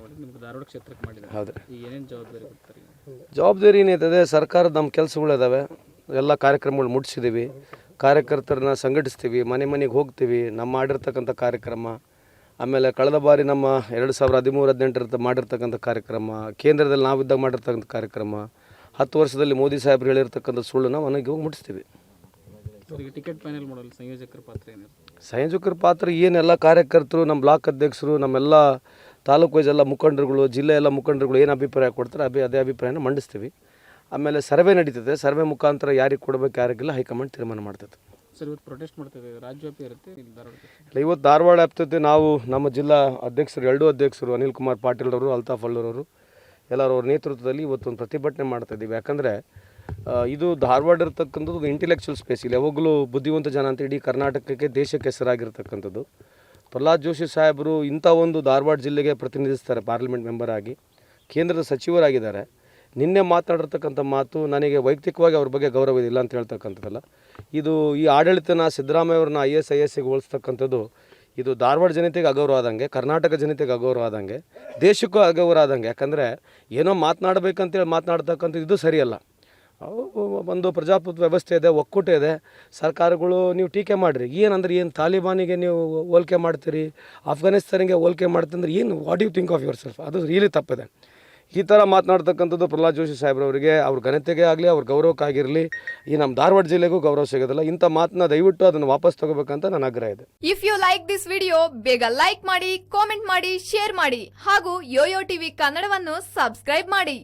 ಮಾಡಿ ನಿಮ್ಗೆ ಧಾರವಾಡ ಕ್ಷೇತ್ರಕ್ಕೆ ಮಾಡಿದ್ದಾರೆ. ಹೌದು. ಈಗ ಏನೇನು ಜವಾಬ್ದಾರಿ ಕೊಡ್ತಾರೆ? ಜವಾಬ್ದಾರಿ ಏನಿರ್ತದೆ ಸರ್ಕಾರದ ನಮ್ಮ ಕೆಲಸಗಳಿದಾವೆ ಎಲ್ಲ ಕಾರ್ಯಕ್ರಮಗಳು ಮುಟ್ಸಿದ್ದೀವಿ ಕಾರ್ಯಕರ್ತರನ್ನ ಸಂಘಟಿಸ್ತೀವಿ ಮನೆ ಮನೆಗೆ ಹೋಗ್ತೀವಿ ನಮ್ಮ ಮಾಡಿರ್ತಕ್ಕಂಥ ಕಾರ್ಯಕ್ರಮ. ಆಮೇಲೆ ಕಳೆದ ಬಾರಿ ನಮ್ಮ ಎರಡು ಸಾವಿರ ಹದಿಮೂರು ಹದಿನೆಂಟರ ಮಾಡಿರ್ತಕ್ಕಂಥ ಕಾರ್ಯಕ್ರಮ ಕೇಂದ್ರದಲ್ಲಿ ನಾವಿದ್ದಾಗ ಮಾಡಿರ್ತಕ್ಕಂಥ ಕಾರ್ಯಕ್ರಮ ಹತ್ತು ವರ್ಷದಲ್ಲಿ ಮೋದಿ ಸಾಹೇಬ್ರು ಹೇಳಿರ್ತಕ್ಕಂಥ ಸುಳ್ಳು ನಾವು ಮನೆಗೆ ಹೋಗಿ ಮುಟ್ಟಿಸ್ತೀವಿ. ಟಿಕೆಟ್ ಫೈನಲ್ ಮಾಡಲು ಸಂಯೋಜಕರ ಪಾತ್ರ ಏನಿರುತ್ತೆ ಸಂಯೋಜಕರ ಪಾತ್ರ ಏನೆಲ್ಲ ಕಾರ್ಯಕರ್ತರು ನಮ್ಮ ಬ್ಲಾಕ್ ಅಧ್ಯಕ್ಷರು ನಮ್ಮೆಲ್ಲ ತಾಲೂಕು ವೈಸ್ ಎಲ್ಲ ಮುಖಂಡರುಗಳು ಜಿಲ್ಲೆ ಎಲ್ಲ ಮುಖಂಡರುಗಳು ಏನು ಅಭಿಪ್ರಾಯ ಕೊಡ್ತಾರೆ ಅಭಿ ಅದೇ ಅಭಿಪ್ರಾಯನ ಮಂಡಿಸ್ತೀವಿ. ಆಮೇಲೆ ಸರ್ವೆ ನಡೀತದೆ. ಸರ್ವೆ ಮುಖಾಂತರ ಯಾರಿಗೆ ಕೊಡಬೇಕು ಯಾರಿಗಿಲ್ಲ ಹೈಕಮಾಂಡ್ ತೀರ್ಮಾನ ಮಾಡ್ತದೆ. ಸರ್ ಇವತ್ತು ಪ್ರೊಟೆಸ್ಟ್ ಮಾಡ್ತಾ ಇದ್ದೀವಿ ರಾಜ್ಯವ್ಯಾಪಿ ಇರುತ್ತೆ ಇಲ್ಲಿ ಧಾರವಾಡ ಇಲ್ಲ, ಇವತ್ತು ಧಾರವಾಡ ಆಗ್ತದೆ ನಾವು ನಮ್ಮ ಜಿಲ್ಲಾ ಅಧ್ಯಕ್ಷರು ಎರಡೂ ಅಧ್ಯಕ್ಷರು ಅನಿಲ್ ಕುಮಾರ್ ಪಾಟೀಲ್ ಅವರು ಅಲ್ತಾಫ್ ಅಲ್ಲೂರವರು ಎಲ್ಲರೂ ಅವ್ರ ನೇತೃತ್ವದಲ್ಲಿ ಇವತ್ತೊಂದು ಪ್ರತಿಭಟನೆ ಮಾಡ್ತಾ ಇದ್ದೀವಿ. ಯಾಕಂದರೆ ಇದು ಧಾರವಾಡ ಇರತಕ್ಕಂಥದ್ದು ಇಂಟೆಲೆಕ್ಚುವಲ್ ಸ್ಪೇಸ್ ಇಲ್ಲಿ. ಯಾವಾಗಲೂ ಬುದ್ಧಿವಂತ ಜನ ಅಂತ ಇಡೀ ಕರ್ನಾಟಕಕ್ಕೆ ದೇಶಕ್ಕೆ ಹೆಸರಾಗಿರ್ತಕ್ಕಂಥದ್ದು. ಪ್ರಹ್ಲಾದ್ ಜೋಶಿ ಸಾಹೇಬರು ಇಂಥ ಒಂದು ಧಾರವಾಡ ಜಿಲ್ಲೆಗೆ ಪ್ರತಿನಿಧಿಸ್ತಾರೆ ಪಾರ್ಲಿಮೆಂಟ್ ಮೆಂಬರ್ ಆಗಿ. ಕೇಂದ್ರದ ಸಚಿವರಾಗಿದ್ದಾರೆ. ನಿನ್ನೆ ಮಾತನಾಡಿರ್ತಕ್ಕಂಥ ಮಾತು ನನಗೆ ವೈಯಕ್ತಿಕವಾಗಿ ಅವ್ರ ಬಗ್ಗೆ ಗೌರವ ಇಲ್ಲ ಅಂತ ಹೇಳ್ತಕ್ಕಂಥದ್ದಲ್ಲ. ಇದು ಈ ಆಡಳಿತನ ಸಿದ್ದರಾಮಯ್ಯ ಅವ್ರನ್ನ ಐ ಎಸ್ ಐ ಎಸ್ಗೆ ಹೋಲಿಸ್ತಕ್ಕಂಥದ್ದು ಇದು ಧಾರವಾಡ ಜನತೆಗೆ ಅಗೌರವ ಆದಂಗೆ, ಕರ್ನಾಟಕ ಜನತೆಗೆ ಅಗೌರವ ಆದಂಗೆ, ದೇಶಕ್ಕೂ ಅಗೌರವ ಆದಂಗೆ. ಯಾಕಂದರೆ ಏನೋ ಮಾತನಾಡಬೇಕಂತೇಳಿ ಮಾತನಾಡ್ತಕ್ಕಂಥದ್ದು ಇದು ಸರಿಯಲ್ಲ. ಒಂದು ಪ್ರಜಾಪ್ರಭುತ್ವ ವ್ಯವಸ್ಥೆ ಇದೆ, ಒಕ್ಕೂಟ ಇದೆ. ಸರ್ಕಾರಗಳು ನೀವು ಟೀಕೆ ಮಾಡಿರಿ. ಏನಂದ್ರೆ ಏನು ತಾಲಿಬಾನಿಗೆ ನೀವು ಹೋಲಿಕೆ ಮಾಡ್ತೀರಿ ಅಫ್ಘಾನಿಸ್ತಾನಿಗೆ ಹೋಲಿಕೆ ಮಾಡ್ತಂದ್ರೆ ಏನು what you think of yourself ಅದು ರಿಯಲಿ ತಪ್ಪಿದೆ. ಈ ಥರ ಮಾತನಾಡ್ತಕ್ಕಂಥದ್ದು ಪ್ರಹ್ಲಾದ್ ಜೋಶಿ ಸಾಹೇಬ್ರವರಿಗೆ, ಅವ್ರ ಘನತೆಗೆ ಆಗಲಿ, ಅವ್ರ ಗೌರವಕ್ಕಾಗಿರಲಿ, ಈ ನಮ್ಮ ಧಾರವಾಡ ಜಿಲ್ಲೆಗೂ ಗೌರವ ಸಿಗೋದಿಲ್ಲ. ಇಂಥ ಮಾತನ್ನ ದಯವಿಟ್ಟು ಅದನ್ನು ವಾಪಸ್ ತಗೋಬೇಕಂತ ನನ್ನ ಆಗ್ರಹ ಇದೆ. If you like this video ಬೇಗ ಲೈಕ್ ಮಾಡಿ ಕಾಮೆಂಟ್ ಮಾಡಿ ಶೇರ್ ಮಾಡಿ ಹಾಗೂ ಯೋಯೋ ಟಿವಿ ಕನ್ನಡವನ್ನು ಸಬ್ಸ್ಕ್ರೈಬ್ ಮಾಡಿ.